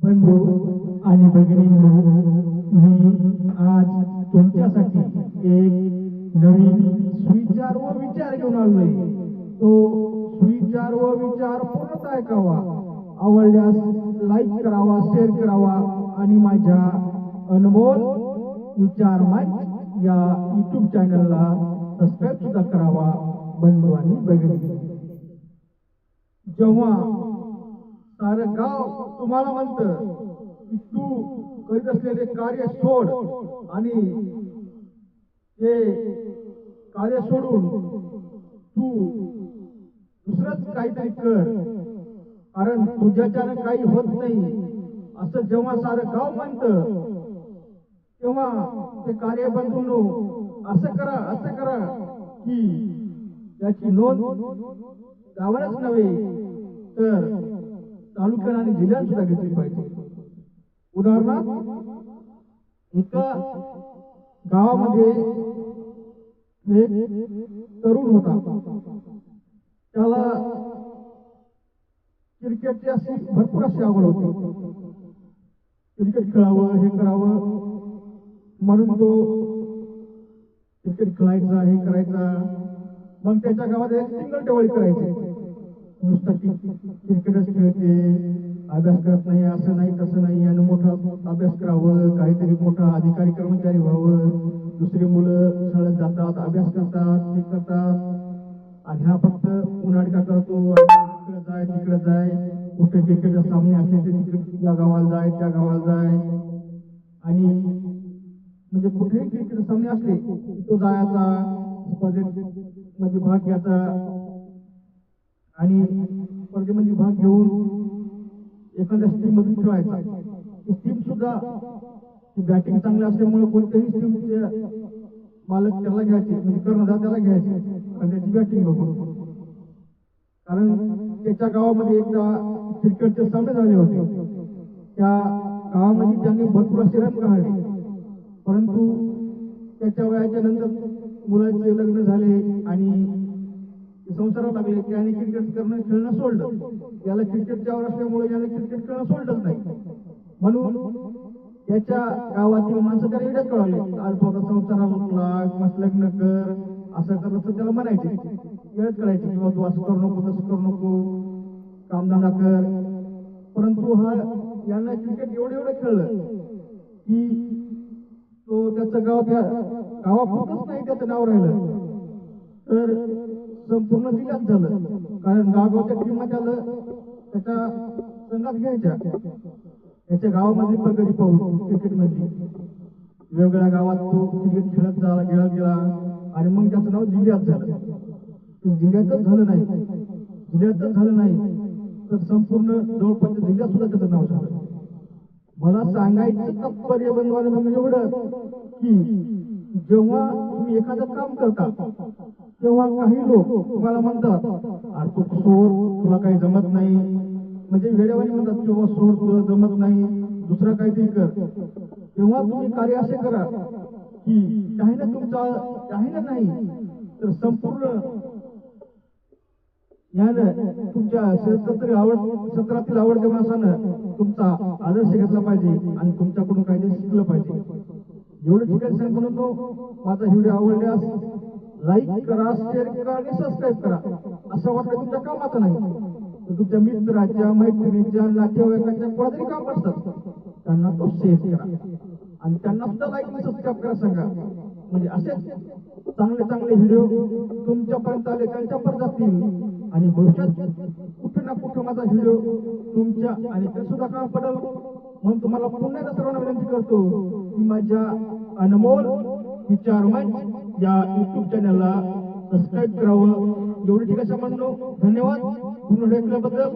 बंधू आणि भगिनींनो मी आज तुमच्यासाठी एक नवीन सुविचार व विचार घेऊन आलोय. तो सुविचार व विचार पूर्णतः ऐकावा. आवडल्यास लाईक करावा शेअर करावा आणि माझ्या अनमोल विचार मंच या युट्यूब चॅनलला सबस्क्राईब सुद्धा करावा बंधू आणि भगिनी जेव्हा सारं गाव तुम्हाला म्हणतं की तू करीत असलेले कार्य सोड आणि ते कार्य सोडून तू दुसरंच काहीतरी कर. कारण तुझ्याच्यानं काही होत नाही. असं जेव्हा सारं गाव म्हणतं तेव्हा ते कार्य बंधूंनो असं करा असं करा की त्याची नोंद गावालाच नव्हे तर तालुक्याला आणि जिल्ह्यात सुद्धा घेतली पाहिजे. उदाहरणार्थ एका गावामध्ये एक तरुण होता. त्याला क्रिकेटची अशी भरपूर अशी आवड होती. क्रिकेट खेळावं हे करावं. म्हणून तो क्रिकेट खेळायचा हे करायचा. मग त्याच्या गावात एक सिंगल टेवळी करायचे. नुसतं तिकडेच क्रिकेटच खेळते अभ्यास करत नाही असं नाही तसं नाही आणि मोठा अभ्यास करावं काहीतरी मोठा अधिकारी कर्मचारी व्हावं. दुसरी मुलं शाळेत जातात अभ्यास करतात ते करतात. आणि हा फक्त उन्हाळका करतो इकडे जाय तिकडे जाय. कुठे क्रिकेटचे सामने असले ते तिकडे या गावाला जाय त्या गावाला जाय. आणि म्हणजे कुठेही क्रिकेट सामने असले तो जायचा स्पर्धेत म्हणजे भाग घ्यायचा. आणि स्पर्धेमध्ये भाग घेऊन एखाद्या स्टीममधून मधून खेळायचा. ती टीम सुद्धा बॅटिंग चांगली असल्यामुळे कोणत्याही टीमचे मालक त्याला घ्यायचे म्हणजे कर्णधार त्याला घ्यायचे आणि त्याची बॅटिंग बघून. कारण त्याच्या गावामध्ये एकदा क्रिकेटचे सामने झाले होते. त्या गावामध्ये त्यांनी भरपूर असे रन काढले. परंतु त्याच्या वयाच्या नंतर मुलाचे लग्न झाले आणि संसारात लागले लागले त्याने क्रिकेट करणं खेळणं सोडलं. याला क्रिकेट जवळ असल्यामुळे याला क्रिकेट खेळणं सोडलंच नाही. म्हणून त्याच्या गावातील माणसं त्याला एवढ्याच कळवले. आज तो आता संसाराला लाग मस्त लग्न कर असं कर असं त्याला म्हणायचे. वेळच करायचे किंवा तू असं करू नको तसं करू नको कामधंदा कर. परंतु हा यांना क्रिकेट एवढं एवढं खेळलं की तो त्याचं गाव त्या गावापुरतच नाही त्याचं नाव राहिलं. तर संपूर्ण जिल्ह्यात झालं. कारण गावगावच्या टीमा त्याला त्याच्या संघात घ्यायच्या. त्याच्या गावामधली प्रगती पाहू क्रिकेट मधली. वेगवेगळ्या गावात तो क्रिकेट खेळत झाला खेळत गेला. आणि मग त्याचं नाव जिल्ह्यात झालं. जिल्ह्यातच झालं नाही. जिल्ह्यातच झालं नाही. तर संपूर्ण जवळपास जिल्ह्यात सुद्धा त्याचं नाव झालं. मला सांगायचं तात्पर्य बनवायला म्हणजे एवढं की जेव्हा तुम्ही एखादं काम करता तेव्हा काही लोक तुम्हाला म्हणतात अरे तू सोड तुला काही जमत नाही. म्हणजे वेळेवानी म्हणतात किंवा सोड तुला जमत नाही दुसरं काहीतरी कर. तेव्हा तुम्ही कार्य असे करा की काही ना तुमचा काही ना नाही तर संपूर्ण ज्ञान तुमच्या क्षेत्रातील आवड क्षेत्रातील आवडत्या माणसानं तुमचा आदर्श घेतला पाहिजे आणि तुमच्याकडून काहीतरी शिकलं पाहिजे. एवढं ठिकाणी सांगतो माझा व्हिडिओ आवडल्यास लाईक करा शेअर करा आणि सबस्क्राईब करा. असं वाटलं तुमच्या कामाचं नाही. तर तुमच्या मित्राच्या मैत्रिणीच्या नातेवाईकाच्या कोणातरी काम असतात. त्यांना तो शेअर करा. आणि त्यांना सुद्धा लाईक आणि सबस्क्राईब करा सांगा. म्हणजे असेच चांगले चांगले व्हिडिओ तुमच्यापर्यंत आले त्यांच्यापर्यंत जातील. आणि भविष्यात कुठे ना कुठे माझा व्हिडिओ तुमच्या आणि ते सुद्धा काम पडेल. म्हणून तुम्हाला पुन्हा एकदा सर्वांना विनंती करतो की माझ्या अनमोल विचार मंच या युट्यूब चॅनलला सबस्क्राईब करावं. एवढी ठिकाणी म्हणलो धन्यवाद. पूर्ण ऐकल्याबद्दल